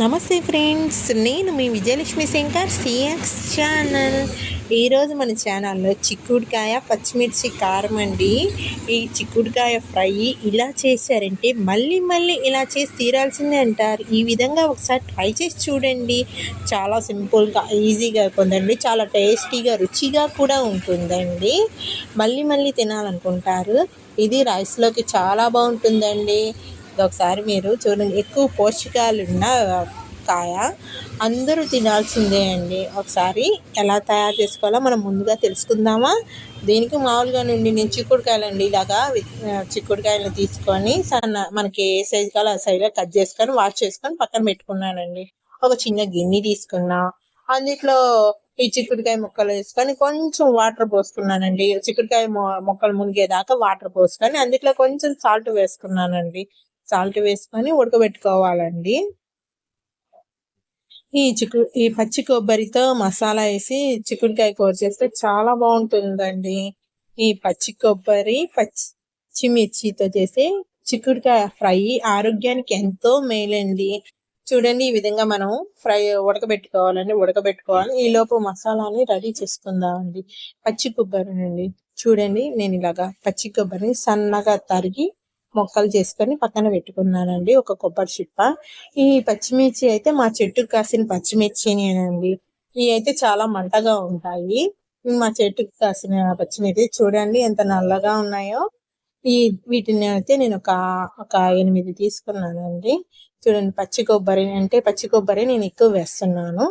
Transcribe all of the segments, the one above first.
నమస్తే ఫ్రెండ్స్ నేను మీ విజయలక్ష్మి శంకర్ సిఎక్స్ ఛానల్. ఈరోజు మన ఛానల్లో చిక్కుడుకాయ పచ్చిమిర్చి కారం అండి. ఈ చిక్కుడుకాయ ఫ్రై ఇలా చేశారంటే మళ్ళీ మళ్ళీ ఇలా చేసి తీరాల్సిందే అంటారు. ఈ విధంగా ఒకసారి ట్రై చేసి చూడండి. చాలా సింపుల్గా ఈజీగా అయిపోతుందండి చాలా టేస్టీగా రుచిగా కూడా ఉంటుందండి. మళ్ళీ మళ్ళీ తినాలనుకుంటారు. ఇది రైస్లోకి చాలా బాగుంటుందండి. ఒకసారి మీరు చూడండి. ఎక్కువ పోషకాలు ఉన్న కాయ అందరూ తినాల్సిందే అండి. ఒకసారి ఎలా తయారు చేసుకోవాలో మనం ముందుగా తెలుసుకుందామా? దీనికి మామూలుగా నుండి నేను చిక్కుడుకాయలు అండి ఇలాగా చిక్కుడుకాయలు తీసుకొని సన్న మనకి ఏ సైజు కావాలో ఆ సైజులో కట్ చేసుకొని వాష్ చేసుకొని పక్కన పెట్టుకున్నానండి. ఒక చిన్న గిన్నె తీసుకున్నా. అందులో ఈ చిక్కుడుకాయ ముక్కలు వేసుకొని కొంచెం వాటర్ పోసుకున్నానండి. చిక్కుడుకాయ మొక్కలు మునిగేదాకా వాటర్ పోసుకొని అందులో కొంచెం సాల్ట్ వేసుకున్నానండి. సాల్ట్ వేసుకొని ఉడకబెట్టుకోవాలండి. ఈ చికు ఈ పచ్చి కొబ్బరితో మసాలా వేసి చిక్కుడుకాయ కూర చేస్తే చాలా బాగుంటుందండి. ఈ పచ్చి కొబ్బరి పచ్చిమిర్చితో చేసే చిక్కుడుకాయ ఫ్రై ఆరోగ్యానికి ఎంతో మేలండి. చూడండి ఈ విధంగా మనం ఫ్రై ఉడకబెట్టుకోవాలండి ఉడకబెట్టుకోవాలి. ఈ లోపు మసాలాని రెడీ చేసుకుందామండి. పచ్చి కొబ్బరి అండి చూడండి నేను ఇలాగా పచ్చి కొబ్బరిని సన్నగా తరిగి మొక్కలు చేసుకొని పక్కన పెట్టుకున్నానండి ఒక కొబ్బరి చిప్ప. ఈ పచ్చిమిర్చి అయితే మా చెట్టుకు కాసిన పచ్చిమిర్చినేనండి ఇవి అయితే చాలా మంటగా ఉంటాయి. మా చెట్టుకు కాసిన పచ్చిమిర్చి చూడండి ఎంత నల్లగా ఉన్నాయో. ఈ వీటిని అయితే నేను ఒక ఒక ఎనిమిది తీసుకున్నానండి. చూడండి పచ్చి కొబ్బరి అంటే పచ్చి కొబ్బరి నేను ఎక్కువ వేస్తున్నాను.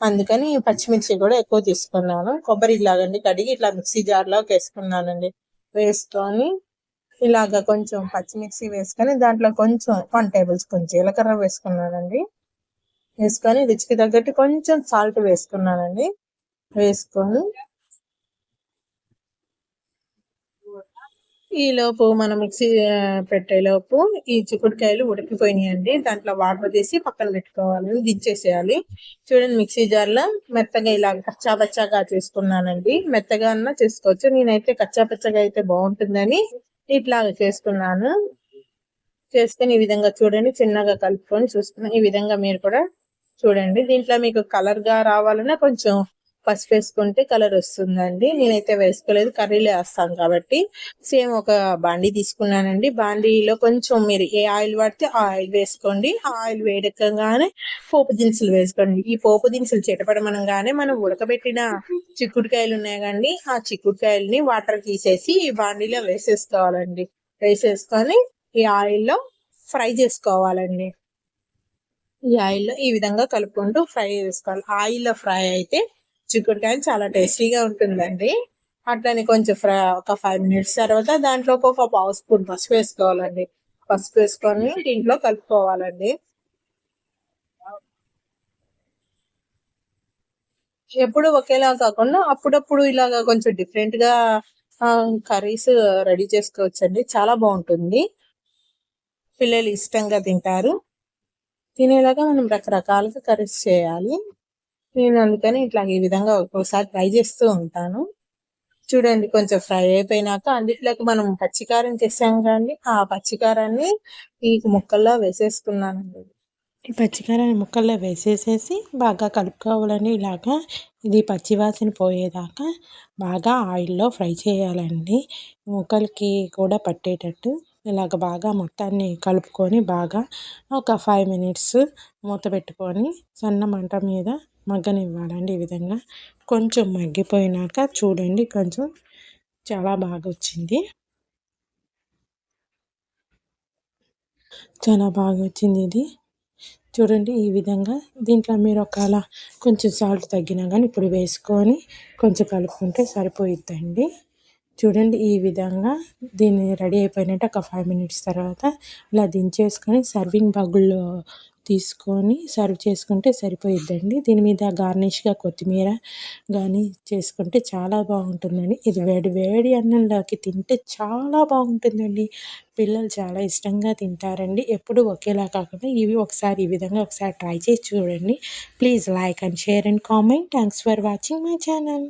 అందుకని పచ్చిమిర్చి కూడా ఎక్కువ తీసుకున్నాను. కొబ్బరి ఇలాగండి కడిగి ఇట్లా మిక్సీ జార్లోకి వేసుకున్నానండి. వేసుకొని ఇలాగ కొంచెం పచ్చిమిర్చి వేసుకొని దాంట్లో కొంచెం వన్ టేబుల్ స్పూన్ జీలకర్ర వేసుకున్నానండి. వేసుకొని రుచికి తగ్గట్టు కొంచెం సాల్ట్ వేసుకున్నానండి. వేసుకొని ఈ లోపు మనం మిక్సీ పెట్టేలోపు ఈ చిక్కుడుకాయలు ఉడికిపోయినాయండి. దాంట్లో వాటర్ తీసి పక్కన పెట్టుకోవాలి దించేసేయాలి. చూడండి మిక్సీ జార్లో మెత్తగా ఇలా కచ్చాపచ్చాగా చేసుకున్నానండి. మెత్తగా అన్నా చేసుకోవచ్చు. నేనైతే కచ్చాపచ్చగా అయితే బాగుంటుందని ఇట్లా చేసుకున్నాను. చేసుకుని ఈ విధంగా చూడండి చిన్నగా కలుపుకొని చూసుకుని ఈ విధంగా మీరు కూడా చూడండి. దీంట్లో మీకు కలర్గా రావాలన్నా కొంచెం పసుపు వేసుకుంటే కలర్ వస్తుందండి. నేనైతే వేసుకోలేదు కర్రీలో వేస్తాం కాబట్టి. సేమ్ ఒక బాండీ తీసుకున్నానండి. బాండీలో కొంచెం మీరు ఏ ఆయిల్ పడితే ఆ ఆయిల్ వేసుకోండి. ఆ ఆయిల్ వేడెక్కగానే పోపు దినుసులు వేసుకోండి. ఈ పోపు దినుసులు చిటపడమనగానే మనం ఉడకబెట్టిన చిక్కుడుకాయలు ఉన్నాయి కండి ఆ చిక్కుడుకాయలని వాటర్ తీసేసి ఈ బాండీలో వేసేసుకోవాలండి. వేసేసుకొని ఈ ఆయిల్లో ఫ్రై చేసుకోవాలండి. ఈ ఆయిల్లో ఈ విధంగా కలుపుకుంటూ ఫ్రై చేసుకోవాలి. ఆయిల్లో ఫ్రై అయితే చిక్కుడుకాయ చాలా టేస్టీగా ఉంటుందండి. అట్లానే కొంచెం ఫ్రై ఒక ఫైవ్ మినిట్స్ తర్వాత దాంట్లో ఒక పావు స్పూన్ పసుపు వేసుకోవాలండి. పసుపు వేసుకొని దీంట్లో కలుపుకోవాలండి. ఎప్పుడు ఒకేలా కాకుండా అప్పుడప్పుడు ఇలాగా కొంచెం డిఫరెంట్గా కర్రీస్ రెడీ చేసుకోవచ్చండి. చాలా బాగుంటుంది. పిల్లలు ఇష్టంగా తింటారు. తినేలాగా మనం రకరకాలుగా కర్రీస్ చేయాలి. నేను అందుకని ఇట్లా ఈ విధంగా ఒక్కోసారి ట్రై చేస్తూ ఉంటాను. చూడండి కొంచెం ఫ్రై అయిపోయినాక అందులోకి మనం పచ్చికారం చేసాం కానీ ఆ పచ్చికారాన్ని ఈ ముక్కల్లో వేసేసుకున్నానండి ఈ పచ్చికారాన్ని ముక్కల్లో వేసేసేసి బాగా కలుపుకోవాలని ఇలాగా ఇది పచ్చివాసన పోయేదాకా బాగా ఆయిల్లో ఫ్రై చేయాలండి. ముక్కలకి కూడా పట్టేటట్టు ఇలాగ బాగా మొత్తాన్ని కలుపుకొని బాగా ఒక ఫైవ్ మినిట్స్ మూత పెట్టుకొని సన్న మంట మీద మగ్గనివ్వాలండి ఈ విధంగా. కొంచెం మగ్గిపోయినాక చూడండి కొంచెం చాలా బాగా వచ్చింది చాలా బాగా వచ్చింది ఇది. చూడండి ఈ విధంగా దీంట్లో మీరు ఒకవేళ కొంచెం సాల్ట్ తగ్గినా కానీ ఇప్పుడు వేసుకొని కొంచెం కలుపుకుంటే సరిపోయిద్దండి. చూడండి ఈ విధంగా దీన్ని రెడీ అయిపోయినట్టు ఒక ఫైవ్ మినిట్స్ తర్వాత ఇలా దించేసుకొని సర్వింగ్ బగుల్లో తీసుకొని సర్వ్ చేసుకుంటే సరిపోయిద్దండి. దీని మీద గార్నిష్గా కొత్తిమీర కానీ చేసుకుంటే చాలా బాగుంటుందండి. ఇది వేడి వేడి అన్నంలోకి తింటే చాలా బాగుంటుందండి. పిల్లలు చాలా ఇష్టంగా తింటారండి. ఎప్పుడు ఒకేలా కాకుండా ఇవి ఒకసారి ఈ విధంగా ఒకసారి ట్రై చేసి చూడండి. Please like and share and comment thanks for watching my channel